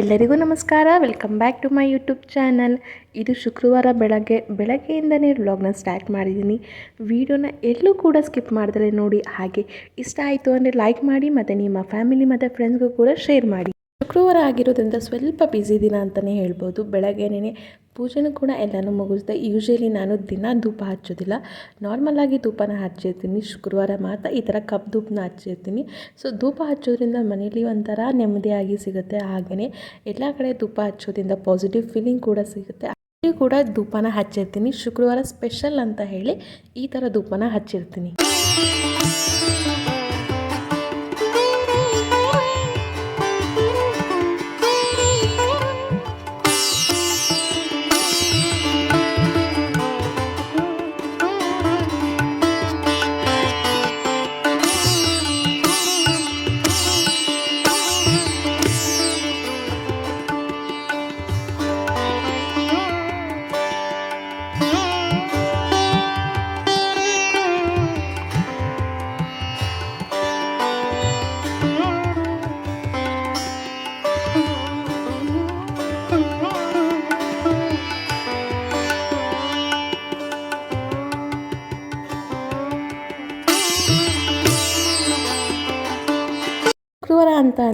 ಎಲ್ಲರಿಗೂ ನಮಸ್ಕಾರ. Welcome back to my YouTube channel ಇದು ಶುಕ್ರವಾರ ಬೆಳಗ್ಗೆ, ಬೆಳಗ್ಗೆಯಿಂದನೇ ವ್ಲಾಗ್ನ ಸ್ಟಾರ್ಟ್ ಮಾಡಿದ್ದೀನಿ. ವಿಡಿಯೋನ ಎಲ್ಲೂ ಕೂಡ ಸ್ಕಿಪ್ ಮಾಡಿದ್ರೆ ನೋಡಿ. ಹಾಗೆ ಇಷ್ಟ ಆಯಿತು ಅಂದರೆ ಲೈಕ್ ಮಾಡಿ ಮತ್ತು ನಿಮ್ಮ ಫ್ಯಾಮಿಲಿ ಮತ್ತು ಫ್ರೆಂಡ್ಸ್ಗೂ ಕೂಡ ಶೇರ್ ಮಾಡಿ. ಶುಕ್ರವಾರ ಆಗಿರೋದ್ರಿಂದ ಸ್ವಲ್ಪ ಬ್ಯುಸಿ ದಿನ ಅಂತಲೇ ಹೇಳ್ಬೋದು. ಬೆಳಗ್ಗೆನೇ ಪೂಜೆನೂ ಕೂಡ ಎಲ್ಲನೂ ಮುಗಿಸ್ದೆ. ಯೂಶ್ವಲಿ ನಾನು ದಿನ ಧೂಪ ಹಚ್ಚೋದಿಲ್ಲ. ನಾರ್ಮಲಾಗಿ ಧೂಪನ ಹಚ್ಚಿರ್ತೀನಿ. ಶುಕ್ರವಾರ ಮಾತ್ರ ಈ ಥರ ಕಪ್ ಧೂಪನ ಹಚ್ಚಿರ್ತೀನಿ. ಸೊ ಧೂಪ ಹಚ್ಚೋದ್ರಿಂದ ಮನೇಲಿ ಒಂಥರ ನೆಮ್ಮದಿಯಾಗಿ ಸಿಗುತ್ತೆ ಹಾಗೆಯೇ ಎಲ್ಲ ಕಡೆ ಧೂಪ ಹಚ್ಚೋದ್ರಿಂದ ಪಾಸಿಟಿವ್ ಫೀಲಿಂಗ್ ಕೂಡ ಸಿಗುತ್ತೆ. ಅಲ್ಲಿ ಕೂಡ ಧೂಪನ ಹಚ್ಚಿರ್ತೀನಿ. ಶುಕ್ರವಾರ ಸ್ಪೆಷಲ್ ಅಂತ ಹೇಳಿ ಈ ಥರ ಧೂಪನ ಹಚ್ಚಿರ್ತೀನಿ.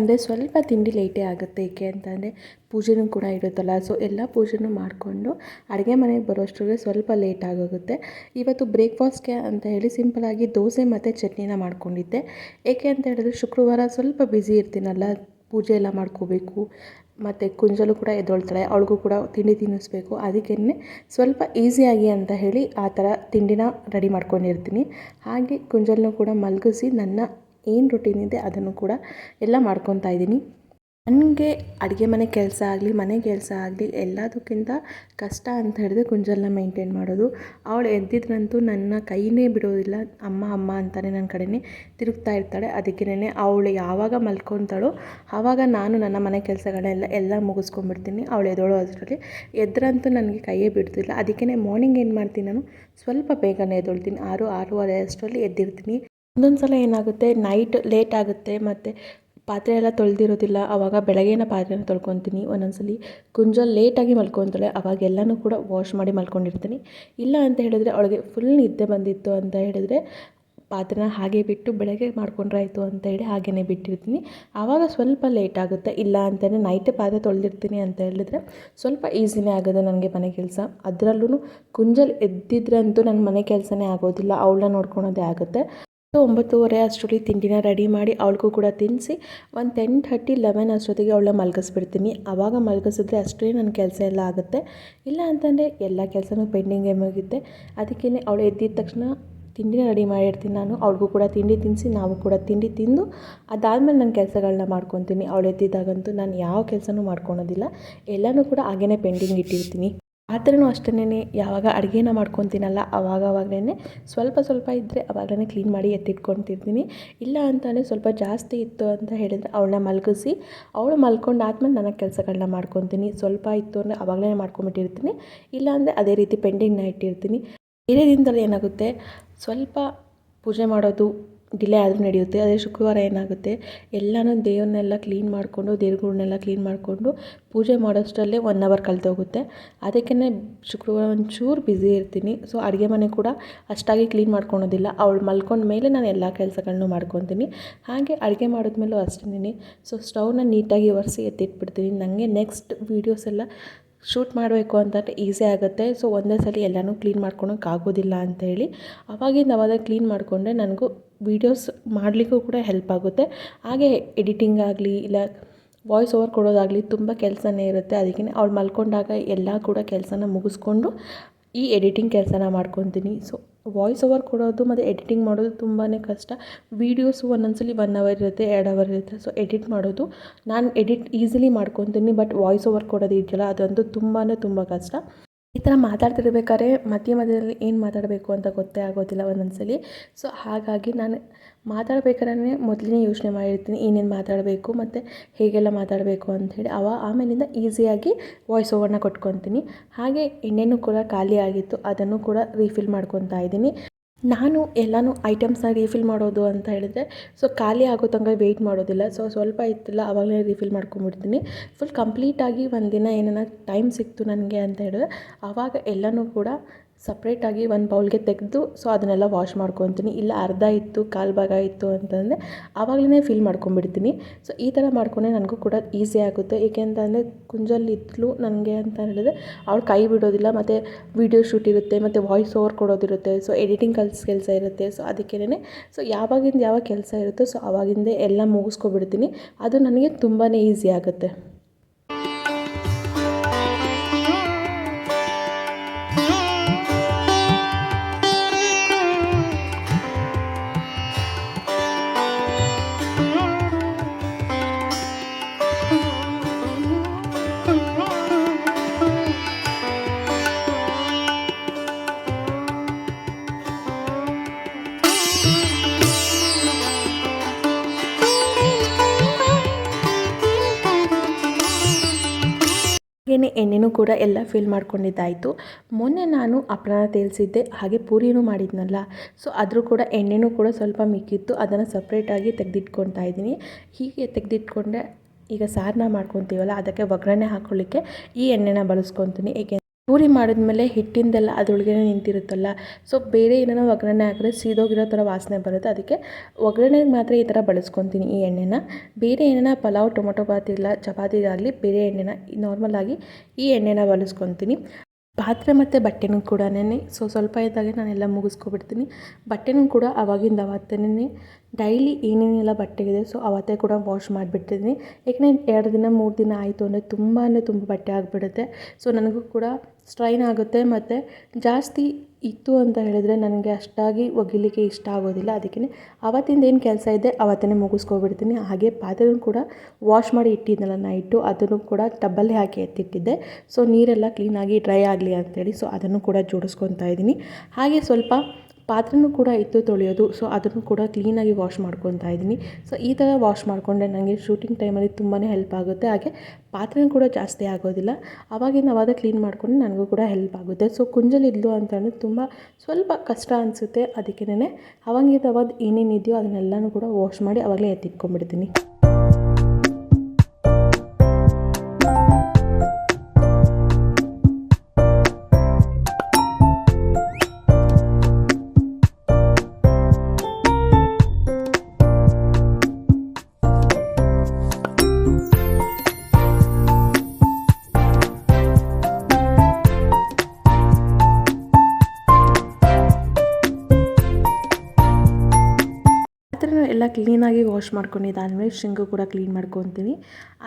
ಅಂದರೆ ಸ್ವಲ್ಪ ತಿಂಡಿ ಲೇಟೇ ಆಗುತ್ತೆ ಏಕೆ ಅಂತಂದರೆ ಪೂಜೆನೂ ಕೂಡ ಇರುತ್ತಲ್ಲ ಸೊ ಎಲ್ಲ ಪೂಜೆನೂ ಮಾಡಿಕೊಂಡು ಅಡುಗೆ ಮನೆಗೆ ಬರೋಷ್ಟರಲ್ಲಿ ಸ್ವಲ್ಪ ಲೇಟ್ ಆಗೋಗುತ್ತೆ. ಇವತ್ತು ಬ್ರೇಕ್ಫಾಸ್ಟ್ಗೆ ಅಂತ ಹೇಳಿ ಸಿಂಪಲಾಗಿ ದೋಸೆ ಮತ್ತು ಚಟ್ನಿನ ಮಾಡ್ಕೊಂಡಿದ್ದೆ. ಏಕೆ ಅಂತ ಹೇಳಿದ್ರೆ ಶುಕ್ರವಾರ ಸ್ವಲ್ಪ ಬ್ಯುಸಿ ಇರ್ತೀನಲ್ಲ, ಪೂಜೆ ಎಲ್ಲ ಮಾಡ್ಕೋಬೇಕು, ಮತ್ತು ಕುಂಜಲು ಕೂಡ ಎದ್ದೊಳ್ತಾಳೆ, ಅವಳಿಗೂ ಕೂಡ ತಿಂಡಿ ತಿನ್ನಿಸ್ಬೇಕು ಅದಕ್ಕೇ ಸ್ವಲ್ಪ ಈಸಿಯಾಗಿ ಅಂತ ಹೇಳಿ ಆ ಥರ ತಿಂಡಿನ ರೆಡಿ ಮಾಡ್ಕೊಂಡಿರ್ತೀನಿ. ಹಾಗೆ ಕುಂಜಲನ್ನು ಕೂಡ ಮಲಗಿಸಿ ನನ್ನ ಏನು ರೊಟೀನ್ ಇದೆ ಅದನ್ನು ಕೂಡ ಎಲ್ಲ ಮಾಡ್ಕೊತಾ ಇದ್ದೀನಿ. ನನಗೆ ಅಡುಗೆ ಮನೆ ಕೆಲಸ ಆಗಲಿ, ಮನೆ ಕೆಲಸ ಆಗಲಿ ಎಲ್ಲದಕ್ಕಿಂತ ಕಷ್ಟ ಅಂತ ಹೇಳಿದ್ರೆ ಗುಂಜಲನ್ನ ಮೇಂಟೈನ್ ಮಾಡೋದು. ಅವಳು ಎದ್ದಿದ್ರಂತೂ ನನ್ನ ಕೈನೇ ಬಿಡೋದಿಲ್ಲ. ಅಮ್ಮ ಅಮ್ಮ ಅಂತಲೇ ನನ್ನ ಕಡೆನೇ ತಿರುಗ್ತಾ ಇರ್ತಾಳೆ. ಅದಕ್ಕೇನೆ ಅವಳು ಯಾವಾಗ ಮಲ್ಕೊತಾಳೋ ಆವಾಗ ನಾನು ನನ್ನ ಮನೆ ಕೆಲಸಗಳೆಲ್ಲ ಎಲ್ಲ ಮುಗಿಸ್ಕೊಂಡ್ಬಿಡ್ತೀನಿ. ಅವಳು ಎದೋಳೋ ಅದರಲ್ಲಿ. ಎದ್ರಂತೂ ನನಗೆ ಕೈಯೇ ಬಿಡ್ತಿಲ್ಲ. ಅದಕ್ಕೇ ಮಾರ್ನಿಂಗ್ ಏನು ಮಾಡ್ತೀನಿ ನಾನು? ಸ್ವಲ್ಪ ಬೇಗನೆ ಎದ್ದೊಳ್ತೀನಿ. ಆರು, ಆರೂವರೆ ಅಷ್ಟರಲ್ಲಿ ಎದ್ದಿರ್ತೀನಿ. ಒಂದೊಂದು ಸಲ ಏನಾಗುತ್ತೆ? ನೈಟ್ ಲೇಟ್ ಆಗುತ್ತೆ ಮತ್ತು ಪಾತ್ರೆ ಎಲ್ಲ ತೊಳೆದಿರೋದಿಲ್ಲ. ಆವಾಗ ಬೆಳಗ್ಗೆನ ಪಾತ್ರೆನ ತೊಳ್ಕೊತೀನಿ. ಒಂದೊಂದು ಸಲ ಕುಂಜಲ್ ಲೇಟಾಗಿ ಮಲ್ಕೊತಾಳೆ. ಅವಾಗೆಲ್ಲನೂ ಕೂಡ ವಾಶ್ ಮಾಡಿ ಮಲ್ಕೊಂಡಿರ್ತೀನಿ. ಇಲ್ಲ ಅಂತ ಹೇಳಿದ್ರೆ ಅವಳಿಗೆ ಫುಲ್ ನಿದ್ದೆ ಬಂದಿತ್ತು ಅಂತ ಹೇಳಿದರೆ ಪಾತ್ರೆನ ಹಾಗೆ ಬಿಟ್ಟು ಬೆಳಗ್ಗೆ ಮಾಡ್ಕೊಂಡ್ರಾಯ್ತು ಅಂತ ಹೇಳಿ ಹಾಗೆಯೇ ಬಿಟ್ಟಿರ್ತೀನಿ. ಆವಾಗ ಸ್ವಲ್ಪ ಲೇಟ್ ಆಗುತ್ತೆ. ಇಲ್ಲ ಅಂತಲೇ ನೈಟೇ ಪಾತ್ರೆ ತೊಳೆದಿರ್ತೀನಿ ಅಂತ ಹೇಳಿದ್ರೆ ಸ್ವಲ್ಪ ಈಸಿನೇ ಆಗೋದು ನನಗೆ ಮನೆ ಕೆಲಸ. ಅದರಲ್ಲೂ ಕುಂಜಲ್ ಎದ್ದಿದ್ರಂತೂ ನನ್ನ ಮನೆ ಕೆಲಸನೇ ಆಗೋದಿಲ್ಲ. ಅವಳನ್ನ ನೋಡ್ಕೊಳೋದೇ ಆಗುತ್ತೆ. ಸೊ ಒಂಬತ್ತುವರೆ ಅಷ್ಟರಲ್ಲಿ ತಿಂಡಿನ ರೆಡಿ ಮಾಡಿ ಅವಳಿಗೂ ಕೂಡ ತಿನ್ನಿಸಿ. ಒಂದು ಟೆನ್ ಥರ್ಟಿ, ಲೆವೆನ್ ಅಷ್ಟೊತ್ತಿಗೆ ಅವಳ ಮಲಗಿಸ್ಬಿಡ್ತೀನಿ. ಆವಾಗ ಮಲಗಿಸಿದ್ರೆ ಅಷ್ಟೇ ನನ್ನ ಕೆಲಸ ಎಲ್ಲ ಆಗುತ್ತೆ. ಇಲ್ಲ ಅಂತಂದರೆ ಎಲ್ಲ ಕೆಲಸನೂ ಪೆಂಡಿಂಗೇ ಮುಗಿಯುತ್ತೆ ಅದಕ್ಕೇ ಅವಳು ಎದ್ದಿದ ತಕ್ಷಣ ತಿಂಡಿನ ರೆಡಿ ಮಾಡಿರ್ತೀನಿ ನಾನು. ಅವಳಿಗೂ ಕೂಡ ತಿಂಡಿ ತಿನ್ನಿಸಿ, ನಾವು ಕೂಡ ತಿಂಡಿ ತಿಂದು, ಅದಾದಮೇಲೆ ನನ್ನ ಕೆಲಸಗಳನ್ನ ಮಾಡ್ಕೊತೀನಿ. ಅವಳು ಎದ್ದಿದ್ದಾಗಂತೂ ನಾನು ಯಾವ ಕೆಲಸನೂ ಮಾಡ್ಕೊಳೋದಿಲ್ಲ. ಎಲ್ಲನೂ ಕೂಡ ಹಾಗೇ ಪೆಂಡಿಂಗ್ ಇಟ್ಟಿರ್ತೀನಿ. ಪಾತ್ರೆನೂ ಅಷ್ಟೇ ಯಾವಾಗ ಅಡುಗೆನ ಮಾಡ್ಕೊತೀನಲ್ಲ ಅವಾಗಲೇ ಸ್ವಲ್ಪ ಸ್ವಲ್ಪ ಇದ್ದರೆ ಅವಾಗಲೇ ಕ್ಲೀನ್ ಮಾಡಿ ಎತ್ತಿಟ್ಕೊತಿರ್ತೀನಿ. ಇಲ್ಲ ಅಂತಲೇ ಸ್ವಲ್ಪ ಜಾಸ್ತಿ ಇತ್ತು ಅಂತ ಹೇಳಿದರೆ ಅವಳನ್ನ ಮಲಗಿಸಿ, ಅವಳು ಮಲ್ಕೊಂಡಾದ್ಮೇಲೆ ನನ್ನ ಕೆಲಸಗಳನ್ನ ಮಾಡ್ಕೊತೀನಿ. ಸ್ವಲ್ಪ ಇತ್ತು ಅಂದರೆ ಅವಾಗಲೇ ಮಾಡ್ಕೊಂಬಿಟ್ಟಿರ್ತೀನಿ. ಇಲ್ಲ ಅಂದರೆ ಅದೇ ರೀತಿ ಪೆಂಡಿಂಗ್ನ ಇಟ್ಟಿರ್ತೀನಿ. ಬೇರೆ ದಿನದಲ್ಲಿ ಏನಾಗುತ್ತೆ? ಸ್ವಲ್ಪ ಪೂಜೆ ಮಾಡೋದು ಡಿಲೇ ಆದರೂ ನಡೆಯುತ್ತೆ. ಅದೇ ಶುಕ್ರವಾರ ಏನಾಗುತ್ತೆ? ಎಲ್ಲನೂ ದೇವ್ರನ್ನೆಲ್ಲ ಕ್ಲೀನ್ ಮಾಡಿಕೊಂಡು, ದೇವ್ರುಗಳ್ನೆಲ್ಲ ಕ್ಲೀನ್ ಮಾಡಿಕೊಂಡು ಪೂಜೆ ಮಾಡೋಷ್ಟರಲ್ಲೇ ಒನ್ ಅವರ್ ಕಳೆದೋಗುತ್ತೆ ಅದಕ್ಕೇ ಶುಕ್ರವಾರ ಒಂಚೂರು ಬ್ಯುಸಿ ಇರ್ತೀನಿ. ಸೊ ಅಡುಗೆ ಮನೆ ಕೂಡ ಅಷ್ಟಾಗಿ ಕ್ಲೀನ್ ಮಾಡ್ಕೊಳೋದಿಲ್ಲ. ಅವಳು ಮಲ್ಕೊಂಡ ಮೇಲೆ ನಾನು ಎಲ್ಲ ಕೆಲಸಗಳನ್ನೂ ಮಾಡ್ಕೊತೀನಿ. ಹಾಗೆ ಅಡುಗೆ ಮಾಡಿದ್ಮೇಲೂ ಅಷ್ಟೇ ಸೊ ಸ್ಟವ್ನ ನೀಟಾಗಿ ಒರೆಸಿ ಎತ್ತಿಟ್ಬಿಡ್ತೀನಿ. ನನಗೆ ನೆಕ್ಸ್ಟ್ ವೀಡಿಯೋಸ್ ಎಲ್ಲ ಶೂಟ್ ಮಾಡಬೇಕು ಅಂತಂದರೆ ಈಸಿ ಆಗುತ್ತೆ. ಸೊ, ಒಂದೇ ಸಲ ಎಲ್ಲನೂ ಕ್ಲೀನ್ ಮಾಡ್ಕೊಳಕ್ಕೆ ಆಗೋದಿಲ್ಲ ಅಂತೇಳಿ. ಅವಾಗಿಂದ ಅವಾಗ ಕ್ಲೀನ್ ಮಾಡಿಕೊಂಡ್ರೆ ನನಗೂ ವೀಡಿಯೋಸ್ ಮಾಡಲಿಕ್ಕೂ ಕೂಡ ಹೆಲ್ಪ್ ಆಗುತ್ತೆ. ಹಾಗೆ ಎಡಿಟಿಂಗ್ ಆಗಲಿ, ಇಲ್ಲ ವಾಯ್ಸ್ ಓವರ್ ಕೊಡೋದಾಗಲಿ ತುಂಬ ಕೆಲಸನೇ ಇರುತ್ತೆ. ಅದಕ್ಕೆ ಅವಳು ಮಲ್ಕೊಂಡಾಗ ಎಲ್ಲ ಕೂಡ ಕೆಲಸನ ಮುಗಿಸ್ಕೊಂಡು ಈ ಎಡಿಟಿಂಗ್ ಕೆಲಸನ ಮಾಡ್ಕೊತೀನಿ. ಸೊ ವಾಯ್ಸ್ ಓವರ್ ಕೊಡೋದು ಮತ್ತು ಎಡಿಟಿಂಗ್ ಮಾಡೋದು ತುಂಬಾ ಕಷ್ಟ. ವೀಡಿಯೋಸು ಒಂದೊಂದ್ಸಲಿ ಒನ್ ಅವರ್ ಇರುತ್ತೆ, ಎರಡು ಅವರ್ ಇರುತ್ತೆ. ಸೊ ಎಡಿಟ್ ಮಾಡೋದು. ನಾನು ಎಡಿಟ್ ಈಸಿಲಿ ಮಾಡ್ಕೊತೀನಿ ಬಟ್ ವಾಯ್ಸ್ ಓವರ್ ಕೊಡೋದು ಇದೆಯಲ್ಲ ಅದಂತೂ ತುಂಬಾ ತುಂಬ ಕಷ್ಟ. ಈ ಥರ ಮಾತಾಡ್ತಿರ್ಬೇಕಾದ್ರೆ ಮಧ್ಯ ಮಧ್ಯದಲ್ಲಿ ಏನು ಮಾತಾಡಬೇಕು ಅಂತ ಗೊತ್ತೇ ಆಗೋದಿಲ್ಲ ಒಂದೊಂದು ಸಲ ಸೊ ಹಾಗಾಗಿ ನಾನು ಮಾತಾಡ್ಬೇಕಾದ್ರೆ ಮೊದಲೇ ಯೋಚನೆ ಮಾಡಿರ್ತೀನಿ ಏನೇನು ಮಾತಾಡಬೇಕು ಮತ್ತು ಹೇಗೆಲ್ಲ ಮಾತಾಡಬೇಕು ಅಂಥೇಳಿ ಅವ ಆಮೇಲಿಂದ ಈಸಿಯಾಗಿ ವಾಯ್ಸ್ ಓವರ್ನ ಕೊಟ್ಕೊತೀನಿ. ಹಾಗೆ ಎಣ್ಣೆನೂ ಕೂಡ ಖಾಲಿ ಆಗಿತ್ತು, ಅದನ್ನು ಕೂಡ ರೀಫಿಲ್ ಮಾಡ್ಕೊತಾ ಇದ್ದೀನಿ. ನಾನು ಎಲ್ಲನೂ ಐಟಮ್ಸ್ನ ರೀಫಿಲ್ ಮಾಡೋದು ಅಂತ ಹೇಳಿದ್ರೆ ಸೊ ಖಾಲಿ ಆಗೋ ತನಕ ವೆಯ್ಟ್ ಮಾಡೋದಿಲ್ಲ. ಸೊ ಸ್ವಲ್ಪ ಇತ್ತಲ್ಲ ಆವಾಗಲೇ ರೀಫಿಲ್ ಮಾಡ್ಕೊಂಬಿಡ್ತೀನಿ ಫುಲ್ ಕಂಪ್ಲೀಟಾಗಿ ಒಂದಿನ ಏನಾನ ಟೈಮ್ ಸಿಕ್ತು ನನಗೆ ಅಂತ ಹೇಳಿದ್ರೆ ಆವಾಗ ಎಲ್ಲನೂ ಕೂಡ ಸಪ್ರೇಟಾಗಿ ಒಂದು ಬೌಲ್ಗೆ ತೆಗೆದು ಸೊ ಅದನ್ನೆಲ್ಲ ವಾಶ್ ಮಾಡ್ಕೊತೀನಿ. ಇಲ್ಲ ಅರ್ಧ ಇತ್ತು, ಕಾಲು ಭಾಗ ಇತ್ತು ಅಂತಂದರೆ ಆವಾಗಲೇ ಫಿಲ್ ಮಾಡ್ಕೊಂಬಿಡ್ತೀನಿ ಸೊ ಈ ಥರ ಮಾಡ್ಕೊಂಡ್ರೆ ನನಗೂ ಕೂಡ ಈಸಿ ಆಗುತ್ತೆ. ಏಕೆ ಅಂತಂದರೆ ಕುಂಜಲ್ಲಿ ಇದ್ಲು ನನಗೆ ಅಂತ ಹೇಳಿದ್ರೆ ಅವಳು ಕೈ ಬಿಡೋದಿಲ್ಲ, ಮತ್ತು ವೀಡಿಯೋ ಶೂಟ್ ಇರುತ್ತೆ, ಮತ್ತು ವಾಯ್ಸ್ ಓವರ್ ಕೊಡೋದಿರುತ್ತೆ ಸೊ ಎಡಿಟಿಂಗ್ ಕಲ್ಸ್, ಕೆಲಸ ಇರುತ್ತೆ. ಸೊ ಅದಕ್ಕೇನೆ ಸೊ ಯಾವಾಗಿಂದ ಯಾವಾಗ ಕೆಲಸ ಇರುತ್ತೋ ಸೊ ಆವಾಗಿಂದೇ ಎಲ್ಲ ಮುಗಿಸ್ಕೊಬಿಡ್ತೀನಿ. ಅದು ನನಗೆ ತುಂಬಾ ಈಸಿ ಆಗುತ್ತೆ. ಕೂಡ ಎಲ್ಲ ಫೀಲ್ ಮಾಡ್ಕೊಂಡಿದ್ದಾಯಿತು. ಮೊನ್ನೆ ನಾನು ಅಪ್ಪನ ತೇಲ್ಸಿದ್ದೆ, ಹಾಗೆ ಪೂರಿನೂ ಮಾಡಿದ್ನಲ್ಲ. ಸೊ ಅದ್ರೂ ಕೂಡ ಎಣ್ಣೆನೂ ಕೂಡ ಸ್ವಲ್ಪ ಮಿಕ್ಕಿತ್ತು, ಅದನ್ನು ಸಪ್ರೇಟಾಗಿ ತೆಗೆದಿಟ್ಕೊತಾ ಇದ್ದೀನಿ. ಹೀಗೆ ತೆಗೆದಿಟ್ಕೊಂಡೆ ಈಗ ಸಾರನ್ನ ಮಾಡ್ಕೊತೀವಲ್ಲ, ಅದಕ್ಕೆ ಒಗ್ಗರಣೆ ಹಾಕ್ಕೊಳ್ಳಿಕ್ಕೆ ಈ ಎಣ್ಣೆನ ಬಳಸ್ಕೊತೀನಿ. ಏಕೆ ಪೂರಿ ಮಾಡಿದ್ಮೇಲೆ ಹಿಟ್ಟಿಂದೆಲ್ಲ ಅದರೊಳಗೇ ನಿಂತಿರುತ್ತಲ್ಲ. ಸೊ ಬೇರೆ ಏನೇನೋ ಒಗ್ಗರಣೆ ಹಾಕಿದ್ರೆ ಸೀದೋಗಿರೋ ಥರ ವಾಸನೆ ಬರುತ್ತೆ. ಅದಕ್ಕೆ ಒಗ್ಗರಣೆಗೆ ಮಾತ್ರ ಈ ಥರ ಬಳಸ್ಕೊತೀನಿ ಈ ಎಣ್ಣೆನ. ಬೇರೆ ಏನೇನ ಪಲಾವ್, ಟೊಮೊಟೊ ಬಾತ್ ಇಲ್ಲ ಚಪಾತಿ ಚಪಾತಿಗಾಗಲಿ ಬೇರೆ ಎಣ್ಣೆನ ನಾರ್ಮಲಾಗಿ ಈ ಎಣ್ಣೆನ ಬಳಸ್ಕೊತೀನಿ. ಪಾತ್ರೆ ಮತ್ತು ಬಟ್ಟೆನೂ ಕೂಡ ಸೊ ಸ್ವಲ್ಪ ಇದ್ದಾಗೆ ನಾನೆಲ್ಲ ಮುಗಿಸ್ಕೊಬಿಡ್ತೀನಿ. ಬಟ್ಟೆನೂ ಕೂಡ ಅವಾಗಿಂದ ಅವತ್ತೇ ಡೈಲಿ ಏನೇನೆಲ್ಲ ಬಟ್ಟೆ ಇದೆ ಸೊ ಅವತ್ತೇ ಕೂಡ ವಾಶ್ ಮಾಡಿಬಿಟ್ಟಿದ್ದೀನಿ. ಯಾಕಂದರೆ ಎರಡು ದಿನ, ಮೂರು ದಿನ ಆಯಿತು ಅಂದರೆ ತುಂಬ ಅಂದರೆ ತುಂಬ ಬಟ್ಟೆ ಆಗಿಬಿಡುತ್ತೆ. ಸೊ ನನಗೂ ಕೂಡ ಸ್ಟ್ರೈನ್ ಆಗುತ್ತೆ ಮತ್ತು ಜಾಸ್ತಿ ಇತ್ತು ಅಂತ ಹೇಳಿದರೆ ನನಗೆ ಅಷ್ಟಾಗಿ ಒಗಿಲಿಕ್ಕೆ ಇಷ್ಟ ಆಗೋದಿಲ್ಲ. ಅದಕ್ಕೆ ಅವತ್ತಿಂದ ಏನು ಕೆಲಸ ಇದೆ ಅವತ್ತೇ ಮುಗಿಸ್ಕೊಬಿಡ್ತೀನಿ. ಹಾಗೆ ಪಾತ್ರೆನೂ ಕೂಡ ವಾಶ್ ಮಾಡಿ ಇಟ್ಟಿದ್ದೆನಲ್ಲ ನೈಟು ಅದನ್ನು ಕೂಡ ಟಬ್ಬಲ್ಲಿ ಹಾಕಿ ಎತ್ತಿಟ್ಟಿದ್ದೆ. ಸೊ ನೀರೆಲ್ಲ ಕ್ಲೀನಾಗಿ ಡ್ರೈ ಆಗಲಿ ಅಂತೇಳಿ ಸೊ ಅದನ್ನು ಕೂಡ ಜೋಡಿಸ್ಕೊತಾ ಇದ್ದೀನಿ. ಹಾಗೆ ಸ್ವಲ್ಪ ಪಾತ್ರೆನೂ ಕೂಡ ಇತ್ತು ತೊಳೆಯೋದು. ಸೊ ಅದನ್ನು ಕೂಡ ಕ್ಲೀನಾಗಿ ವಾಶ್ ಮಾಡ್ಕೊತಾ ಇದ್ದೀನಿ. ಸೊ ಈ ಥರ ವಾಶ್ ಮಾಡಿಕೊಂಡ್ರೆ ನನಗೆ ಶೂಟಿಂಗ್ ಟೈಮಲ್ಲಿ ತುಂಬಾ ಹೆಲ್ಪ್ ಆಗುತ್ತೆ. ಹಾಗೆ ಪಾತ್ರೆನೂ ಕೂಡ ಜಾಸ್ತಿ ಆಗೋದಿಲ್ಲ. ಆವಾಗಿಂದ ಅವಾಗ ಕ್ಲೀನ್ ಮಾಡಿಕೊಂಡು ನನಗೂ ಕೂಡ ಹೆಲ್ಪ್ ಆಗುತ್ತೆ. ಸೊ ಕುಂಜಲಿದ್ಲು ಅಂತಂದರೆ ತುಂಬ ಸ್ವಲ್ಪ ಕಷ್ಟ ಅನಿಸುತ್ತೆ. ಅದಕ್ಕೇ ಅವಾಗಿಂದ ಅವಾಗ ಏನೇನಿದೆಯೋ ಅದನ್ನೆಲ್ಲನೂ ಕೂಡ ವಾಶ್ ಮಾಡಿ ಅವಾಗಲೇ ಎತ್ತಿಟ್ಕೊಂಡ್ಬಿಡ್ತೀನಿ. ಎಲ್ಲ ಕ್ಲೀನಾಗಿ ವಾಶ್ ಮಾಡ್ಕೊಂಡಿದ್ದಾದಮೇಲೆ ಶೇಂಗು ಕೂಡ ಕ್ಲೀನ್ ಮಾಡ್ಕೊತೀನಿ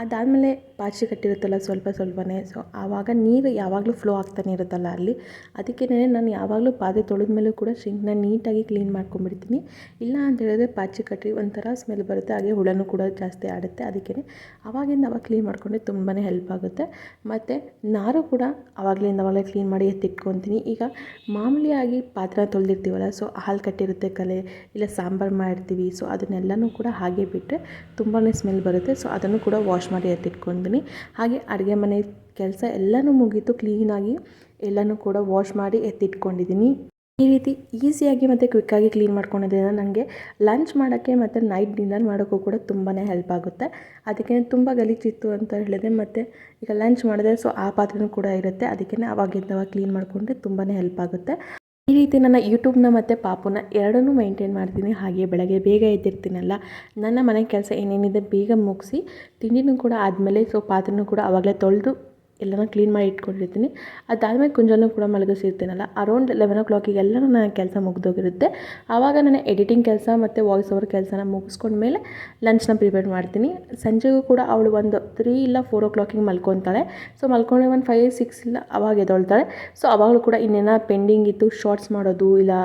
ಅದಾದಮೇಲೆ ಪಾಚಿ ಕಟ್ಟಿರುತ್ತಲ್ಲ ಸ್ವಲ್ಪ ಸ್ವಲ್ಪನೇ. ಸೊ ಆವಾಗ ನೀರು ಯಾವಾಗಲೂ ಫ್ಲೋ ಆಗ್ತಾನೆ ಇರುತ್ತಲ್ಲ ಅಲ್ಲಿ. ಅದಕ್ಕೇ ನಾನು ಯಾವಾಗಲೂ ಪಾತ್ರೆ ತೊಳೆದ ಮೇಲೂ ಕೂಡ ಶಿಂಕ್ನ ನೀಟಾಗಿ ಕ್ಲೀನ್ ಮಾಡ್ಕೊಂಡ್ಬಿಡ್ತೀನಿ. ಇಲ್ಲ ಅಂತ ಹೇಳಿದ್ರೆ ಪಾಚಿ ಕಟ್ಟಿ ಒಂಥರ ಸ್ಮೆಲ್ ಬರುತ್ತೆ, ಹಾಗೆ ಹುಳನೂ ಕೂಡ ಜಾಸ್ತಿ ಆಡುತ್ತೆ. ಅದಕ್ಕೇ ಆವಾಗಿಂದ ಅವಾಗ ಕ್ಲೀನ್ ಮಾಡಿಕೊಂಡ್ರೆ ತುಂಬಾ ಹೆಲ್ಪ್ ಆಗುತ್ತೆ. ಮತ್ತು ನಾರು ಕೂಡ ಆವಾಗಲಿಂದ ಅವಾಗಲೇ ಕ್ಲೀನ್ ಮಾಡಿ ಎತ್ತಿಟ್ಕೊತೀನಿ. ಈಗ ಮಾಮೂಲಿಯಾಗಿ ಪಾತ್ರೆ ತೊಳೆದಿರ್ತೀವಲ್ಲ ಸೊ ಹಾಲು ಕಟ್ಟಿರುತ್ತೆ ಕಲೆ, ಇಲ್ಲ ಸಾಂಬಾರು ಮಾಡಿರ್ತೀವಿ. ಸೊ ಅದನ್ನೆಲ್ಲನೂ ಕೂಡ ಹಾಗೆ ಬಿಟ್ಟರೆ ತುಂಬಾ ಸ್ಮೆಲ್ ಬರುತ್ತೆ. ಸೊ ಅದನ್ನು ಕೂಡ ವಾಶ್ ಮಾಡಿ ಎತ್ತಿಟ್ಕೊತೀನಿ ಹಾಗೆ ಅಡುಗೆ ಮನೆ ಕೆಲಸ ಎಲ್ಲನೂ ಮುಗೀತು. ಕ್ಲೀನಾಗಿ ಎಲ್ಲನೂ ಕೂಡ ವಾಶ್ ಮಾಡಿ ಎತ್ತಿಟ್ಕೊಂಡಿದ್ದೀನಿ. ಈ ರೀತಿ ಈಸಿಯಾಗಿ ಮತ್ತು ಕ್ವಿಕ್ಕಾಗಿ ಕ್ಲೀನ್ ಮಾಡ್ಕೊಳೋದ್ರಿಂದ ನನಗೆ ಲಂಚ್ ಮಾಡೋಕ್ಕೆ ಮತ್ತು ನೈಟ್ ಡಿನ್ನರ್ ಮಾಡೋಕ್ಕೂ ಕೂಡ ತುಂಬಾ ಹೆಲ್ಪ್ ಆಗುತ್ತೆ. ಅದಕ್ಕೆ ತುಂಬ ಗಲೀಜಿತ್ತು ಅಂತ ಹೇಳಿದೆ ಮತ್ತು ಈಗ ಲಂಚ್ ಮಾಡಿದ್ರೆ ಸೊ ಆ ಪಾತ್ರೆನೂ ಕೂಡ ಇರುತ್ತೆ. ಅದಕ್ಕೆ ಅವಾಗಿಂದವಾಗ ಕ್ಲೀನ್ ಮಾಡಿಕೊಂಡ್ರೆ ತುಂಬಾ ಹೆಲ್ಪ್ ಆಗುತ್ತೆ. ಈ ರೀತಿ ನನ್ನ ಯೂಟ್ಯೂಬ್ನ ಮತ್ತು ಪಾಪುನ ಎರಡನ್ನೂ ಮೈಂಟೈನ್ ಮಾಡ್ತೀನಿ. ಹಾಗೆ ಬೆಳಗ್ಗೆ ಬೇಗ ಎದ್ದಿರ್ತೀನಲ್ಲ, ನನ್ನ ಮನೆ ಕೆಲಸ ಏನೇನಿದೆ ಬೇಗ ಮುಗಿಸಿ, ತಿಂಡಿನೂ ಕೂಡ ಆದಮೇಲೆ ಸೊ ಪಾತ್ರೆನೂ ಕೂಡ ಆವಾಗಲೇ ತೊಳೆದು ಎಲ್ಲನೂ ಕ್ಲೀನ್ ಮಾಡಿ ಇಟ್ಕೊಂಡಿರ್ತೀನಿ. ಅದಾದಮೇಲೆ ಕುಂಜಾನೂ ಕೂಡ ಮಲಗಿಸಿರ್ತೀನಲ್ಲ ಅರೌಂಡ್ ಲೆವೆನ್ ಓ ಕ್ಲಾಕಿಗೆ ಎಲ್ಲನೂ ನನ್ನ ಕೆಲಸ ಮುಗಿದೋಗಿರುತ್ತೆ. ಆವಾಗ ನಾನು ಎಡಿಟಿಂಗ್ ಕೆಲಸ ಮತ್ತು ವಾಯ್ಸ್ ಓವರ್ ಕೆಲಸನ ಮುಗಿಸ್ಕೊಂಡ್ಮೇಲೆ ಲಂಚ್ನ ಪ್ರಿಪೇರ್ ಮಾಡ್ತೀನಿ. ಸಂಜೆಗೂ ಕೂಡ ಅವಳು ಒಂದು ತ್ರೀ ಇಲ್ಲ ಫೋರ್ ಓ ಕ್ಲಾಕಿಗೆ ಮಲ್ಕೊತಾಳೆ. ಸೊ ಮಲ್ಕೊಂಡೆ ಒಂದು ಫೈವ್ ಸಿಕ್ಸ್ ಇಲ್ಲ ಅವಾಗ ಎದ್ದೊಳ್ತಾಳೆ. ಸೊ ಅವಾಗಲೂ ಕೂಡ ಇನ್ನೇನೋ ಪೆಂಡಿಂಗ್ ಇತ್ತು ಶಾರ್ಟ್ಸ್ ಮಾಡೋದು ಇಲ್ಲ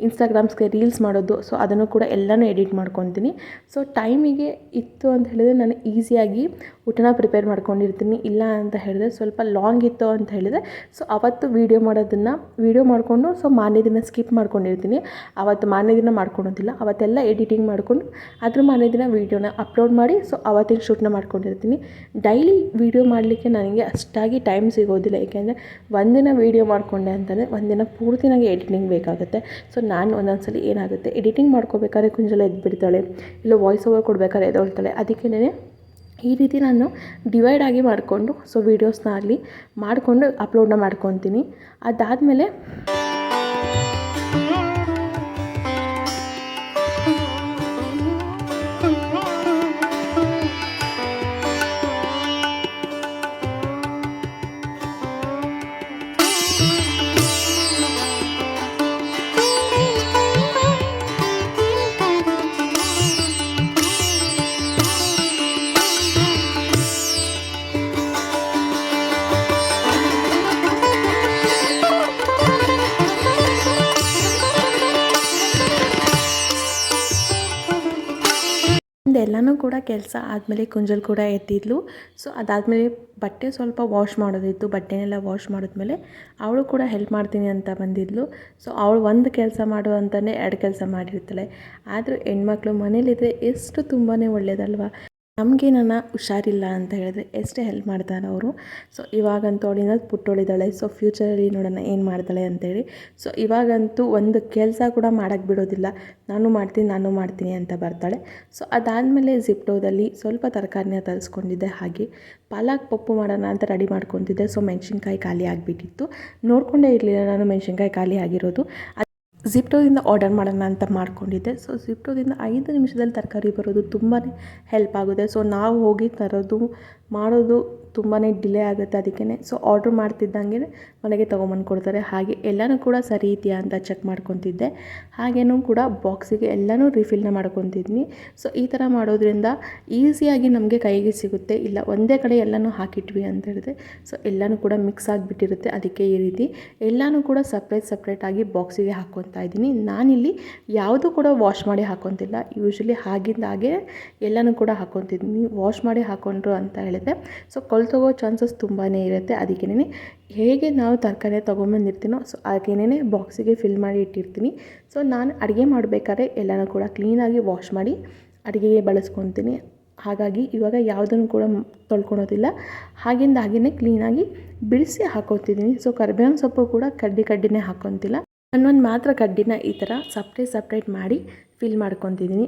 ಇನ್ಸ್ಟಾಗ್ರಾಮ್ಸ್ಗೆ ರೀಲ್ಸ್ ಮಾಡೋದು ಸೊ ಅದನ್ನು ಕೂಡ ಎಲ್ಲನೂ ಎಡಿಟ್ ಮಾಡ್ಕೊತೀನಿ. ಸೊ ಟೈಮಿಗೆ ಇತ್ತು ಅಂತ ಹೇಳಿದ್ರೆ ನಾನು ಈಸಿಯಾಗಿ ಊಟನ ಪ್ರಿಪೇರ್ ಮಾಡ್ಕೊಂಡಿರ್ತೀನಿ. ಇಲ್ಲ ಅಂತ ಹೇಳಿದ್ರೆ ಸ್ವಲ್ಪ ಲಾಂಗ್ ಇತ್ತು ಅಂತ ಹೇಳಿದರೆ ಸೊ ಅವತ್ತು ವೀಡಿಯೋ ಮಾಡೋದನ್ನು ವೀಡಿಯೋ ಮಾಡಿಕೊಂಡು ಸೊ ಮಾರನೇ ದಿನ ಸ್ಕಿಪ್ ಮಾಡ್ಕೊಂಡಿರ್ತೀನಿ. ಅವತ್ತು ಮಾರನೇ ದಿನ ಮಾಡ್ಕೊಳೋದಿಲ್ಲ, ಅವತ್ತೆಲ್ಲ ಎಡಿಟಿಂಗ್ ಮಾಡಿಕೊಂಡು, ಅದ್ರ ಮಾರನೇ ದಿನ ವೀಡಿಯೋನ ಅಪ್ಲೋಡ್ ಮಾಡಿ ಸೊ ಅವತ್ತಿನ ಶೂಟ್ನ ಮಾಡ್ಕೊಂಡಿರ್ತೀನಿ. ಡೈಲಿ ವೀಡಿಯೋ ಮಾಡಲಿಕ್ಕೆ ನನಗೆ ಅಷ್ಟಾಗಿ ಟೈಮ್ ಸಿಗೋದಿಲ್ಲ. ಏಕೆಂದರೆ ಒಂದಿನ ವೀಡಿಯೋ ಮಾಡಿಕೊಂಡೆ ಅಂತಂದರೆ ಒಂದಿನ ಪೂರ್ತಿ ನನಗೆ ಎಡಿಟಿಂಗ್ ಬೇಕಾಗುತ್ತೆ. ಸೊ ನಾನು ಒಂದೊಂದ್ಸಲಿ ಏನಾಗುತ್ತೆ? ಎಡಿಟಿಂಗ್ ಮಾಡ್ಕೋಬೇಕಾದ್ರೆ ಕುಂಜಲ ಎದ್ಬಿಡ್ತಾಳೆ. ಇಲ್ಲ ವಾಯ್ಸ್ ಓವರ್ ಕೊಡ್ಬೇಕಾದ್ರೆ ಎದ್ದೊಳ್ತಾಳೆ. ಅದಕ್ಕೇನೆ ಈ ರೀತಿ ನಾನು ಡಿವೈಡ್ ಆಗಿ ಮಾಡಿಕೊಂಡು ಸೊ ವೀಡಿಯೋಸ್ನ ಆಗಲಿ ಮಾಡಿಕೊಂಡು ಅಪ್ಲೋಡ್ನ ಮಾಡ್ಕೊತೀನಿ. ಅದಾದಮೇಲೆ ಎಲ್ಲನೂ ಕೂಡ ಕೆಲಸ ಆದಮೇಲೆ ಕುಂಜಲ್ ಕೂಡ ಎತ್ತಿದ್ಲು. ಸೊ ಅದಾದಮೇಲೆ ಬಟ್ಟೆ ಸ್ವಲ್ಪ ವಾಶ್ ಮಾಡೋದಿತ್ತು. ಬಟ್ಟೆನೆಲ್ಲ ವಾಶ್ ಮಾಡಿದ್ಮೇಲೆ ಅವಳು ಕೂಡ ಹೆಲ್ಪ್ ಮಾಡ್ತೀನಿ ಅಂತ ಬಂದಿದ್ಲು. ಸೊ ಅವಳು ಒಂದು ಕೆಲಸ ಮಾಡು ಅಂತಲೇ ಎರಡು ಕೆಲಸ ಮಾಡಿರ್ತಾಳೆ. ಆದರೂ ಹೆಣ್ಮಕ್ಳು ಮನೇಲಿದ್ದರೆ ಎಷ್ಟು ತುಂಬಾ ಒಳ್ಳೆಯದಲ್ವಾ ನಮಗೆ ನನ್ನ ಹುಷಾರಿಲ್ಲ ಅಂತ ಹೇಳಿದ್ರೆ ಎಷ್ಟೇ ಹೆಲ್ಪ್ ಮಾಡ್ತಾರೆ ಅವರು. ಸೊ ಇವಾಗಂತೂ ಅವಳಿಂದ ಪುಟ್ಟೋಳಿದ್ದಾಳೆ. ಸೊ ಫ್ಯೂಚರಲ್ಲಿ ನೋಡೋಣ ಏನು ಮಾಡ್ತಾಳೆ ಅಂತೇಳಿ. ಸೊ ಇವಾಗಂತೂ ಒಂದು ಕೆಲಸ ಕೂಡ ಮಾಡೋಕ್ಕೆ ಬಿಡೋದಿಲ್ಲ. ನಾನು ಮಾಡ್ತೀನಿ ನಾನು ಮಾಡ್ತೀನಿ ಅಂತ ಬರ್ತಾಳೆ. ಸೊ ಅದಾದಮೇಲೆ ಜಿಪ್ಟೋದಲ್ಲಿ ಸ್ವಲ್ಪ ತರಕಾರಿನ ತರಿಸ್ಕೊಂಡಿದ್ದೆ ಹಾಗೆ. ಪಾಲಕ್ ಪಪ್ಪು ಮಾಡೋಣ ಅಂತ ರೆಡಿ ಮಾಡ್ಕೊತಿದ್ದೆ ಸೊ ಮೆಣಸಿನ್ಕಾಯಿ ಖಾಲಿ ಆಗಿಬಿಟ್ಟಿತ್ತು. ನೋಡಿಕೊಂಡೇ ಇರಲಿಲ್ಲ ನಾನು ಮೆಣಸಿನ್ಕಾಯಿ ಖಾಲಿ ಆಗಿರೋದು. ಜಿಪ್ಟೋದಿಂದ ಆರ್ಡರ್ ಮಾಡೋಣ ಅಂತ ಮಾಡ್ಕೊಂಡಿದ್ದೆ. ಸೊ ಝಿಪ್ಟೋದಿಂದ ಐದು ನಿಮಿಷದಲ್ಲಿ ತರಕಾರಿ ಬರೋದು ತುಂಬಾ ಹೆಲ್ಪ್ ಆಗುತ್ತೆ. ಸೊ ನಾವು ಹೋಗಿ ತರೋದು ಮಾಡೋದು ತುಂಬಾ ಡಿಲೇ ಆಗುತ್ತೆ ಅದಕ್ಕೇ ಸೊ ಆರ್ಡ್ರ್ ಮಾಡ್ತಿದ್ದಂಗೆ ಮನೆಗೆ ತೊಗೊಂಬಂದು ಕೊಡ್ತಾರೆ. ಹಾಗೆ ಎಲ್ಲನೂ ಕೂಡ ಸರಿ ಇದೆಯಾ ಅಂತ ಚೆಕ್ ಮಾಡ್ಕೊತಿದ್ದೆ. ಹಾಗೇನೂ ಕೂಡ ಬಾಕ್ಸಿಗೆ ಎಲ್ಲನೂ ರಿಫಿಲ್ನ ಮಾಡ್ಕೊತಿದ್ನಿ. ಸೊ ಈ ಥರ ಮಾಡೋದ್ರಿಂದ ಈಸಿಯಾಗಿ ನಮಗೆ ಕೈಗೆ ಸಿಗುತ್ತೆ. ಇಲ್ಲ, ಒಂದೇ ಕಡೆ ಎಲ್ಲನೂ ಹಾಕಿಟ್ವಿ ಅಂತ ಹೇಳಿದೆ ಸೊ ಎಲ್ಲನೂ ಕೂಡ ಮಿಕ್ಸ್ ಆಗಿಬಿಟ್ಟಿರುತ್ತೆ ಅದಕ್ಕೆ ಈ ರೀತಿ. ಎಲ್ಲನೂ ಕೂಡ ಸಪ್ರೇಟ್ ಸಪ್ರೇಟಾಗಿ ಬಾಕ್ಸಿಗೆ ಹಾಕ್ಕೊತಾ ಇದ್ದೀನಿ. ನಾನಿಲ್ಲಿ ಯಾವುದೂ ಕೂಡ ವಾಶ್ ಮಾಡಿ ಹಾಕ್ಕೊತಿಲ್ಲ ಯೂಶ್ವಲಿ ಹಾಗಿಂದಾಗೆ ಹಾಗೆ ಎಲ್ಲನೂ ಕೂಡ ಹಾಕ್ಕೊತಿದ್ದೀನಿ ವಾಶ್ ಮಾಡಿ ಹಾಕ್ಕೊಂಡ್ರು ಅಂತ ಹೇಳಿದ್ರೆ ಸೊ ಕೊಳ್ತೋಗೋ ಚಾನ್ಸಸ್ ತುಂಬಾ ಇರುತ್ತೆ. ಅದಕ್ಕೇನೆ ಹೇಗೆ ನಾವು ತರಕಾರಿ ತೊಗೊಂಬಂದಿರ್ತೀನೋ ಸೊ ಹಾಗೇನೇ ಬಾಕ್ಸಿಗೆ ಫಿಲ್ ಮಾಡಿ ಇಟ್ಟಿರ್ತೀನಿ. ಸೊ ನಾನು ಅಡುಗೆ ಮಾಡಬೇಕಾದ್ರೆ ಎಲ್ಲನೂ ಕೂಡ ಕ್ಲೀನಾಗಿ ವಾಶ್ ಮಾಡಿ ಅಡುಗೆಗೆ ಬಳಸ್ಕೊತೀನಿ. ಹಾಗಾಗಿ ಇವಾಗ ಯಾವುದನ್ನು ಕೂಡ ತೊಳ್ಕೊಳೋದಿಲ್ಲ. ಹಾಗಿಂದ ಹಾಗೆಯೇ ಕ್ಲೀನಾಗಿ ಬಿಡಿಸಿ ಹಾಕೋತಿದ್ದೀನಿ ಸೊ ಕರ್ಬೇವಿನ ಸೊಪ್ಪು ಕೂಡ ಕಡ್ಡಿ ಕಡ್ಡಿನೇ ಹಾಕೊತಿಲ್ಲ. ನಾನು ಮಾತ್ರ ಕಡ್ಡಿನ ಈ ಥರ ಸಪ್ರೇಟ್ ಸಪ್ರೇಟ್ ಮಾಡಿ ಫಿಲ್ ಮಾಡ್ಕೊತಿದ್ದೀನಿ.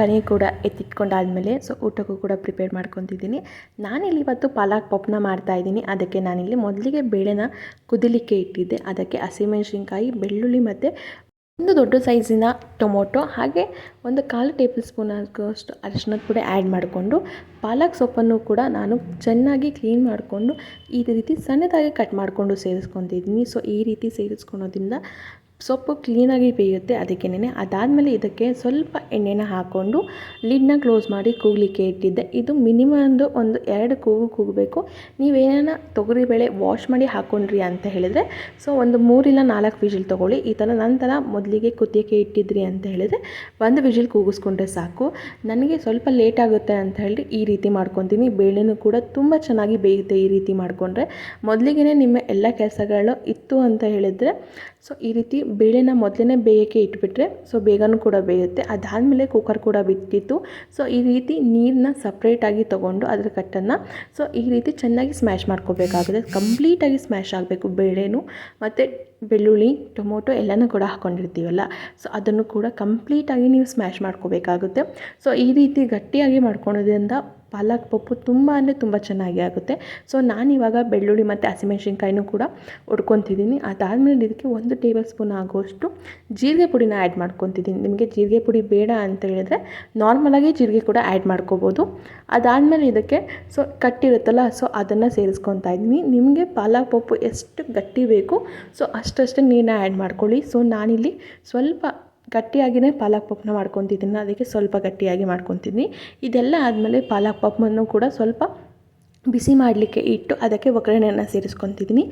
ತರಕಾರಿ ಕೂಡ ಎತ್ತಿಟ್ಕೊಂಡಾದಮೇಲೆ ಸೊ ಊಟಕ್ಕೂ ಕೂಡ ಪ್ರಿಪೇರ್ ಮಾಡ್ಕೊತಿದ್ದೀನಿ. ನಾನಿಲ್ಲಿ ಇವತ್ತು ಪಾಲಕ್ ಪಪ್ನ ಮಾಡ್ತಾಯಿದ್ದೀನಿ ಅದಕ್ಕೆ ನಾನಿಲ್ಲಿ ಮೊದಲಿಗೆ ಬೇಳೆನ ಕುದಿಲಿಕ್ಕೆ ಇಟ್ಟಿದ್ದೆ. ಅದಕ್ಕೆ ಹಸಿಮೆಣಸಿನ್ಕಾಯಿ, ಬೆಳ್ಳುಳ್ಳಿ ಮತ್ತು ಒಂದು ದೊಡ್ಡ ಸೈಜಿನ ಟೊಮೊಟೊ ಹಾಗೆ ಒಂದು ಕಾಲು ಟೇಬಲ್ ಸ್ಪೂನ್ ಆಗುವಷ್ಟು ಅರಿಶಿನ ಕೂಡ ಆ್ಯಡ್ ಮಾಡಿಕೊಂಡು ಪಾಲಕ್ ಸೊಪ್ಪನ್ನು ಕೂಡ ನಾನು ಚೆನ್ನಾಗಿ ಕ್ಲೀನ್ ಮಾಡಿಕೊಂಡು ಈ ರೀತಿ ಸಣ್ಣದಾಗಿ ಕಟ್ ಮಾಡಿಕೊಂಡು ಸೇರಿಸ್ಕೊತಿದ್ದೀನಿ. ಸೊ ಈ ರೀತಿ ಸೇರಿಸ್ಕೊಳೋದ್ರಿಂದ ಸೊಪ್ಪು ಕ್ಲೀನಾಗಿ ಬೇಯುತ್ತೆ ಅದಕ್ಕೇನೆ ಅದಾದಮೇಲೆ ಇದಕ್ಕೆ ಸ್ವಲ್ಪ ಎಣ್ಣೆನ ಹಾಕ್ಕೊಂಡು ಲಿಡ್ನ ಕ್ಲೋಸ್ ಮಾಡಿ ಕೂಗಲಿಕ್ಕೆ ಇಟ್ಟಿದ್ದೆ. ಇದು ಮಿನಿಮಮ್ ಒಂದು ಎರಡು ಕೂಗು ಕೂಗಬೇಕು. ನೀವೇನ ತೊಗರಿಬೇಳೆ ವಾಶ್ ಮಾಡಿ ಹಾಕ್ಕೊಂಡ್ರಿ ಅಂತ ಹೇಳಿದರೆ ಸೊ ಒಂದು ಮೂರಿಲ್ಲ ನಾಲ್ಕು ವಿಜಿಲ್ ತೊಗೊಳ್ಳಿ. ಈ ಥರ ನಂತರ ಮೊದಲಿಗೆ ಕುದಿಯೋಕ್ಕೆ ಇಟ್ಟಿದ್ರಿ ಅಂತ ಹೇಳಿದರೆ, ಒಂದು ವಿಜಿಲ್ ಕೂಗಿಸ್ಕೊಂಡ್ರೆ ಸಾಕು. ನನಗೆ ಸ್ವಲ್ಪ ಲೇಟ್ ಆಗುತ್ತೆ ಅಂತ ಹೇಳಿ ಈ ರೀತಿ ಮಾಡ್ಕೊತೀನಿ. ಬೇಳೆನೂ ಕೂಡ ತುಂಬ ಚೆನ್ನಾಗಿ ಬೇಯುತ್ತೆ ಈ ರೀತಿ ಮಾಡಿಕೊಂಡ್ರೆ. ಮೊದಲಿಗೆ ನಿಮ್ಮ ಎಲ್ಲ ಕೆಲಸಗಳು ಇತ್ತು ಅಂತ ಹೇಳಿದರೆ ಸೊ ಈ ರೀತಿ ಬೇಳೆನ ಮೊದಲೇ ಬೇಯೋಕ್ಕೆ ಇಟ್ಬಿಟ್ರೆ ಸೊ ಬೇಗನೂ ಕೂಡ ಬೇಯುತ್ತೆ. ಅದಾದಮೇಲೆ ಕುಕ್ಕರ್ ಕೂಡ ಬಿಟ್ಟಿತ್ತು. ಸೊ ಈ ರೀತಿ ನೀರನ್ನ ಸಪ್ರೇಟಾಗಿ ತೊಗೊಂಡು ಅದರ ಕಟ್ಟನ್ನು ಸೊ, ಈ ರೀತಿ ಚೆನ್ನಾಗಿ ಸ್ಮ್ಯಾಶ್ ಮಾಡ್ಕೋಬೇಕಾಗುತ್ತೆ. ಕಂಪ್ಲೀಟಾಗಿ ಸ್ಮ್ಯಾಶ್ ಆಗಬೇಕು ಬೇಳೆನೂ. ಮತ್ತು ಬೆಳ್ಳುಳ್ಳಿ, ಟೊಮೊಟೊ ಎಲ್ಲನೂ ಕೂಡ ಹಾಕ್ಕೊಂಡಿರ್ತೀವಲ್ಲ ಸೊ ಅದನ್ನು ಕೂಡ ಕಂಪ್ಲೀಟಾಗಿ ನೀವು ಸ್ಮ್ಯಾಶ್ ಮಾಡ್ಕೋಬೇಕಾಗುತ್ತೆ. ಸೊ ಈ ರೀತಿ ಗಟ್ಟಿಯಾಗಿ ಮಾಡ್ಕೊಳೋದ್ರಿಂದ ಪಾಲಕ್ ಪಪ್ಪು ತುಂಬ ಅಂದರೆ ತುಂಬ ಚೆನ್ನಾಗಿ ಆಗುತ್ತೆ. ಸೊ ನಾನಿವಾಗ ಬೆಳ್ಳುಳ್ಳಿ ಮತ್ತು ಹಸಿಮೆಣ್ಸಿನ್ಕಾಯಿನೂ ಕೂಡ ಹೊಡ್ಕೊತಿದ್ದೀನಿ ಅದಾದಮೇಲೆ ಇದಕ್ಕೆ ಒಂದು ಟೇಬಲ್ ಸ್ಪೂನ್ ಆಗುವಷ್ಟು ಜೀರಿಗೆ ಪುಡಿನ ಆ್ಯಡ್ ಮಾಡ್ಕೊತಿದ್ದೀನಿ. ನಿಮಗೆ ಜೀರಿಗೆ ಪುಡಿ ಬೇಡ ಅಂತ ಹೇಳಿದ್ರೆ ನಾರ್ಮಲಾಗಿ ಜೀರಿಗೆ ಕೂಡ ಆ್ಯಡ್ ಮಾಡ್ಕೋಬೋದು. ಅದಾದಮೇಲೆ ಇದಕ್ಕೆ ಸೊ ಕಟ್ಟಿರುತ್ತಲ್ಲ ಸೊ ಅದನ್ನು ಸೇರಿಸ್ಕೊತಾ ಇದ್ದೀನಿ. ನಿಮಗೆ ಪಾಲಕ್ ಪಪ್ಪು ಎಷ್ಟು ಗಟ್ಟಿ ಬೇಕು ಸೊ ಅಷ್ಟಷ್ಟು ನೀರನ್ನ ಆ್ಯಡ್ ಮಾಡ್ಕೊಳ್ಳಿ. ಸೊ ನಾನಿಲ್ಲಿ ಸ್ವಲ್ಪ ಗಟ್ಟಿಯಾಗಿಯೇ ಪಾಲಕ್ ಪಪ್ಪನ್ನ ಮಾಡ್ಕೊತಿದ್ದೀನಿ. ಅದಕ್ಕೆ ಸ್ವಲ್ಪ ಗಟ್ಟಿಯಾಗಿ ಮಾಡ್ಕೊತಿದ್ದೀನಿ. ಇದೆಲ್ಲ ಆದಮೇಲೆ ಪಾಲಕ್ ಪಪ್ಪನ್ನು ಕೂಡ ಸ್ವಲ್ಪ ಬಿಸಿ ಮಾಡಲಿಕ್ಕೆ ಇಟ್ಟು ಅದಕ್ಕೆ ಒಗ್ಗರಣೆಯನ್ನು ಸೇರಿಸ್ಕೊತಿದ್ದೀನಿ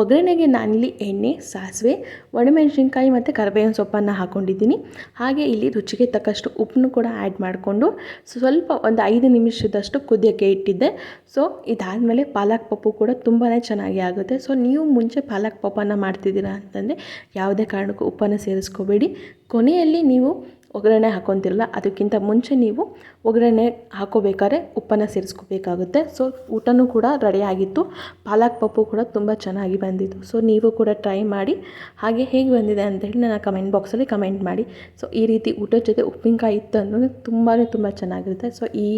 ಒಗ್ಗರಣೆಗೆ ನಾನಿಲ್ಲಿ ಎಣ್ಣೆ, ಸಾಸಿವೆ, ಒಣಮೆಣಸಿನ್ಕಾಯಿ ಮತ್ತು ಕರಿಬೇವಿನ ಸೊಪ್ಪನ್ನು ಹಾಕ್ಕೊಂಡಿದ್ದೀನಿ ಹಾಗೆ ಇಲ್ಲಿ ರುಚಿಗೆ ತಕ್ಕಷ್ಟು ಉಪ್ಪನ್ನು ಕೂಡ ಆ್ಯಡ್ ಮಾಡಿಕೊಂಡು ಸ್ವಲ್ಪ ಒಂದು ಐದು ನಿಮಿಷದಷ್ಟು ಕುದಿಯೋಕ್ಕೆ ಇಟ್ಟಿದ್ದೆ. ಸೊ ಇದಾದಮೇಲೆ ಪಾಲಕ್ ಪಪ್ಪು ಕೂಡ ತುಂಬಾ ಚೆನ್ನಾಗಿ ಆಗುತ್ತೆ. ಸೊ ನೀವು ಮುಂಚೆ ಪಾಲಕ್ ಪಪ್ಪನ್ನು ಮಾಡ್ತಿದ್ದೀರಾ ಅಂತಂದರೆ ಯಾವುದೇ ಕಾರಣಕ್ಕೂ ಉಪ್ಪನ್ನು ಸೇರಿಸ್ಕೋಬೇಡಿ. ಕೊನೆಯಲ್ಲಿ ನೀವು ಒಗ್ಗರಣೆ ಹಾಕೊತಿರಲ್ಲ, ಅದಕ್ಕಿಂತ ಮುಂಚೆ ನೀವು ಒಗ್ಗರಣೆ ಹಾಕೋಬೇಕಾದ್ರೆ ಉಪ್ಪನ್ನು ಸೇರಿಸ್ಕೋಬೇಕಾಗುತ್ತೆ. ಸೊ ಊಟನೂ ಕೂಡ ರೆಡಿಯಾಗಿತ್ತು ಪಾಲಕ್ ಪಪ್ಪು ಕೂಡ ತುಂಬ ಚೆನ್ನಾಗಿ ಬಂದಿತ್ತು. ಸೊ ನೀವು ಕೂಡ ಟ್ರೈ ಮಾಡಿ ಹಾಗೆ ಹೇಗೆ ಬಂದಿದೆ ಅಂತ ಹೇಳಿ ನನ್ನ ಕಮೆಂಟ್ ಬಾಕ್ಸಲ್ಲಿ ಕಮೆಂಟ್ ಮಾಡಿ. ಸೊ ಈ ರೀತಿ ಊಟದ ಜೊತೆ ಉಪ್ಪಿನಕಾಯಿ ಇತ್ತು ಅಂದರೆ ತುಂಬಾ ತುಂಬ ಚೆನ್ನಾಗಿರುತ್ತೆ. ಸೊ ಈ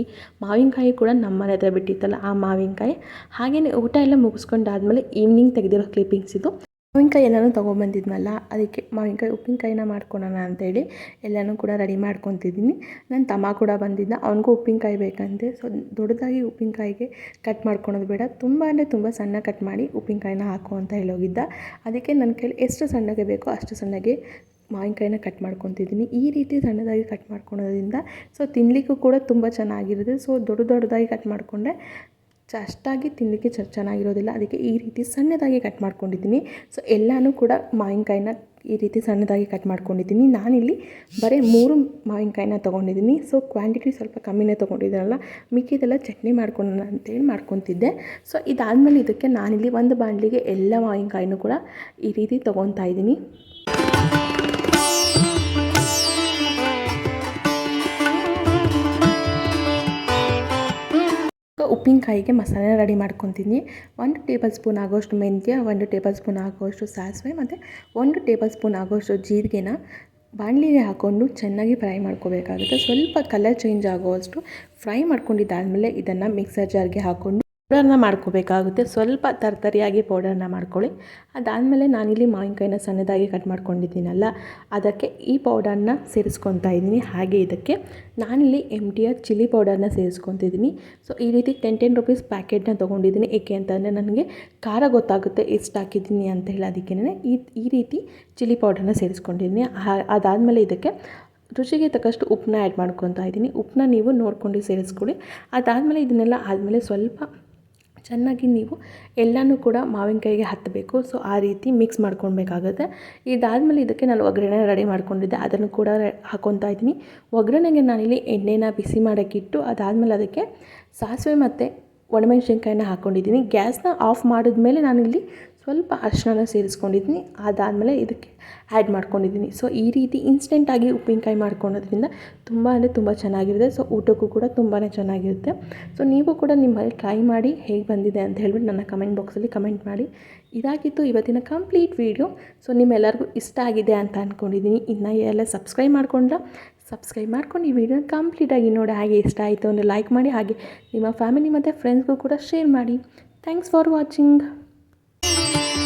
ಮಾವಿನಕಾಯಿ ಕೂಡ ನಮ್ಮ ಮನೆ ಹತ್ರ ಬಿಟ್ಟಿತ್ತಲ್ಲ, ಆ ಮಾವಿನಕಾಯಿ. ಹಾಗೆಯೇ ಊಟ ಎಲ್ಲ ಮುಗಿಸ್ಕೊಂಡಾದ್ಮೇಲೆ ಈವ್ನಿಂಗ್ ತೆಗೆದಿರೋ ಕ್ಲಿಪ್ಪಿಂಗ್ಸ್ ಇದು. ಮಾವಿನಕಾಯಿ ಎಲ್ಲನೂ ತೊಗೊಂಬಂದಿದ್ನಲ್ಲ, ಅದಕ್ಕೆ ಮಾವಿನಕಾಯಿ ಉಪ್ಪಿನಕಾಯಿನ ಮಾಡ್ಕೊಳೋಣ ಅಂತೇಳಿ ಎಲ್ಲನೂ ಕೂಡ ರೆಡಿ ಮಾಡ್ಕೊತಿದ್ದೀನಿ. ನನ್ನ ತಮ್ಮ ಕೂಡ ಬಂದಿದ್ದ ಅವನಿಗೂ ಉಪ್ಪಿನಕಾಯಿ ಬೇಕಂತೆ. ಸೊ ದೊಡ್ಡದಾಗಿ ಉಪ್ಪಿನಕಾಯಿಗೆ ಕಟ್ ಮಾಡ್ಕೊಳೋದು ಬೇಡ. ತುಂಬ ಅಂದರೆ ತುಂಬ ಸಣ್ಣ ಕಟ್ ಮಾಡಿ ಉಪ್ಪಿನಕಾಯಿನ ಹಾಕು ಅಂತ ಹೇಳೋಗಿದ್ದ. ಅದಕ್ಕೆ ನನ್ನ ಕೈಲಿ ಎಷ್ಟು ಸಣ್ಣಗೆ ಬೇಕೋ ಅಷ್ಟು ಸಣ್ಣಗೆ ಮಾವಿನಕಾಯಿನ ಕಟ್ ಮಾಡ್ಕೊತಿದ್ದೀನಿ. ಈ ರೀತಿ ಸಣ್ಣದಾಗಿ ಕಟ್ ಮಾಡ್ಕೊಳೋದ್ರಿಂದ ಸೊ ತಿನ್ನಲಿಕ್ಕೂ ಕೂಡ ತುಂಬ ಚೆನ್ನಾಗಿರುತ್ತೆ. ಸೊ ದೊಡ್ಡ ದೊಡ್ಡದಾಗಿ ಕಟ್ ಮಾಡಿಕೊಂಡ್ರೆ ಚ ಅಷ್ಟಾಗಿ ತಿನ್ನಲಿಕ್ಕೆ ಚೆನ್ನಾಗಿರೋದಿಲ್ಲ. ಅದಕ್ಕೆ ಈ ರೀತಿ ಸಣ್ಣದಾಗಿ ಕಟ್ ಮಾಡ್ಕೊಂಡಿದ್ದೀನಿ. ಸೊ ಎಲ್ಲಾನು ಕೂಡ ಮಾವಿನಕಾಯಿನ ಈ ರೀತಿ ಸಣ್ಣದಾಗಿ ಕಟ್ ಮಾಡ್ಕೊಂಡಿದ್ದೀನಿ. ನಾನಿಲ್ಲಿ ಬರೀ ಮೂರು ಮಾವಿನಕಾಯಿನ ತೊಗೊಂಡಿದ್ದೀನಿ. ಸೊ ಕ್ವಾಂಟಿಟಿ ಸ್ವಲ್ಪ ಕಮ್ಮಿನೇ ತೊಗೊಂಡಿದ್ದೀನಲ್ಲ, ಮಿಕ್ಕಿದೆಲ್ಲ ಚಟ್ನಿ ಮಾಡ್ಕೊಳ್ಳೋಣ ಅಂತೇಳಿ ಮಾಡ್ಕೊತಿದ್ದೆ. ಸೊ ಇದಾದಮೇಲೆ ಇದಕ್ಕೆ ನಾನಿಲ್ಲಿ ಒಂದು ಬಾಣಲಿಗೆ ಎಲ್ಲ ಮಾವಿನಕಾಯಿನೂ ಕೂಡ ಈ ರೀತಿ ತೊಗೊತಾ ಇದ್ದೀನಿ. ಉಪ್ಪಿನಕಾಯಿಗೆ ಮಸಾಲೆ ರೆಡಿ ಮಾಡ್ಕೊತೀನಿ. ಒಂದು ಟೇಬಲ್ ಸ್ಪೂನ್ ಆಗೋಷ್ಟು ಮೆಂತ್ಯ, ಒಂದು ಟೇಬಲ್ ಸ್ಪೂನ್ ಆಗೋಷ್ಟು ಸಾಸಿವೆ ಮತ್ತು ಒಂದು ಟೇಬಲ್ ಸ್ಪೂನ್ ಆಗೋಷ್ಟು ಜೀರಿಗೆನ ಬಾಣಲಿಗೆ ಹಾಕ್ಕೊಂಡು ಚೆನ್ನಾಗಿ ಫ್ರೈ ಮಾಡ್ಕೋಬೇಕಾಗುತ್ತೆ. ಸ್ವಲ್ಪ ಕಲರ್ ಚೇಂಜ್ ಆಗೋವಷ್ಟು ಫ್ರೈ ಮಾಡ್ಕೊಂಡಿದ್ದಾದಮೇಲೆ ಇದನ್ನು ಮಿಕ್ಸರ್ ಜಾರ್ಗೆ ಹಾಕ್ಕೊಂಡು ಪೌಡರ್ನ ಮಾಡ್ಕೋಬೇಕಾಗುತ್ತೆ. ಸ್ವಲ್ಪ ತರ್ತರಿಯಾಗಿ ಪೌಡರ್ನ ಮಾಡ್ಕೊಳ್ಳಿ. ಅದಾದಮೇಲೆ ನಾನಿಲ್ಲಿ ಮಾವಿನಕಾಯಿನ ಸಣ್ಣದಾಗಿ ಕಟ್ ಮಾಡ್ಕೊಂಡಿದ್ದೀನಲ್ಲ, ಅದಕ್ಕೆ ಈ ಪೌಡರ್ನ ಸೇರಿಸ್ಕೊತಾ ಇದ್ದೀನಿ. ಹಾಗೆ ಇದಕ್ಕೆ ನಾನಿಲ್ಲಿ ಎಂ ಟಿ ಆರ್ ಚಿಲ್ಲಿ ಪೌಡರ್ನ ಸೇರಿಸ್ಕೊತಿದ್ದೀನಿ. ಸೊ ಈ ರೀತಿ ಟೆನ್ ಟೆನ್ ರುಪೀಸ್ ಪ್ಯಾಕೆಟ್ನ ತೊಗೊಂಡಿದ್ದೀನಿ. ಏಕೆ ಅಂತಂದರೆ ನನಗೆ ಖಾರ ಗೊತ್ತಾಗುತ್ತೆ, ಎಷ್ಟು ಹಾಕಿದ್ದೀನಿ ಅಂತ ಹೇಳಿ ಅದಕ್ಕೇ ಈ ಈ ರೀತಿ ಚಿಲ್ಲಿ ಪೌಡರ್ನ ಸೇರಿಸ್ಕೊಂಡಿದ್ದೀನಿ. ಅದಾದಮೇಲೆ ಇದಕ್ಕೆ ರುಚಿಗೆ ತಕ್ಕಷ್ಟು ಉಪ್ಪನ್ನ ಆ್ಯಡ್ ಮಾಡ್ಕೊತಾ ಇದ್ದೀನಿ. ಉಪ್ಪನ್ನ ನೀವು ನೋಡ್ಕೊಂಡು ಸೇರಿಸ್ಕೊಳ್ಳಿ. ಅದಾದಮೇಲೆ ಇದನ್ನೆಲ್ಲ ಆದಮೇಲೆ ಸ್ವಲ್ಪ ಚೆನ್ನಾಗಿ ನೀವು ಎಲ್ಲನೂ ಕೂಡ ಮಾವಿನಕಾಯಿಗೆ ಹತ್ತಬೇಕು. ಸೊ ಆ ರೀತಿ ಮಿಕ್ಸ್ ಮಾಡ್ಕೊಳ್ಬೇಕಾಗುತ್ತೆ. ಇದಾದಮೇಲೆ ಇದಕ್ಕೆ ನಾನು ಒಗ್ಗರಣೆ ರೆಡಿ ಮಾಡ್ಕೊಂಡಿದ್ದೆ. ಅದನ್ನು ಕೂಡ ಹಾಕ್ಕೊತಾ ಇದ್ದೀನಿ. ಒಗ್ಗರಣೆಗೆ ನಾನಿಲ್ಲಿ ಎಣ್ಣೆನ ಬಿಸಿ ಮಾಡೋಕ್ಕಿಟ್ಟು ಅದಾದಮೇಲೆ ಅದಕ್ಕೆ ಸಾಸಿವೆ ಮತ್ತು ಒಣಮೆಣ್ಸಿನ್ಕಾಯಿನ ಹಾಕ್ಕೊಂಡಿದ್ದೀನಿ ಗ್ಯಾಸ್ನ ಆಫ್ ಮಾಡಿದ್ಮೇಲೆ ನಾನಿಲ್ಲಿ ಸ್ವಲ್ಪ ಅರಿಶಿನ ಸೇರಿಸ್ಕೊಂಡಿದ್ದೀನಿ. ಅದಾದಮೇಲೆ ಇದಕ್ಕೆ ಆ್ಯಡ್ ಮಾಡ್ಕೊಂಡಿದ್ದೀನಿ. ಸೊ ಈ ರೀತಿ ಇನ್ಸ್ಟೆಂಟಾಗಿ ಉಪ್ಪಿನಕಾಯಿ ಮಾಡ್ಕೊಳೋದ್ರಿಂದ ತುಂಬ ಅಂದರೆ ತುಂಬ ಚೆನ್ನಾಗಿರುತ್ತೆ. ಸೊ ಊಟಕ್ಕೂ ಕೂಡ ತುಂಬಾ ಚೆನ್ನಾಗಿರುತ್ತೆ. ಸೊ ನೀವು ಕೂಡ ನಿಮ್ಮಲ್ಲಿ ಟ್ರೈ ಮಾಡಿ ಹೇಗೆ ಬಂದಿದೆ ಅಂತ ಹೇಳ್ಬಿಟ್ಟು ನನ್ನ ಕಮೆಂಟ್ ಬಾಕ್ಸಲ್ಲಿ ಕಮೆಂಟ್ ಮಾಡಿ. ಇದಾಗಿತ್ತು ಇವತ್ತಿನ ಕಂಪ್ಲೀಟ್ ವೀಡಿಯೋ ಸೊ ನಿಮ್ಮೆಲ್ಲರಿಗೂ ಇಷ್ಟ ಆಗಿದೆ ಅಂತ ಅಂದ್ಕೊಂಡಿದ್ದೀನಿ ಇನ್ನು ಎಲ್ಲ ಸಬ್ಸ್ಕ್ರೈಬ್ ಮಾಡ್ಕೊಂಡ್ರೆ ಸಬ್ಸ್ಕ್ರೈಬ್ ಮಾಡ್ಕೊಂಡು ಈ ವಿಡಿಯೋನ ಕಂಪ್ಲೀಟಾಗಿ ನೋಡಿ ಹಾಗೆ ಇಷ್ಟ ಆಯಿತು ಅಂದರೆ ಲೈಕ್ ಮಾಡಿ. ಹಾಗೆ ನಿಮ್ಮ ಫ್ಯಾಮಿಲಿ ಮತ್ತು ಫ್ರೆಂಡ್ಸ್ಗೂ ಕೂಡ ಶೇರ್ ಮಾಡಿ. Thanks for watching Música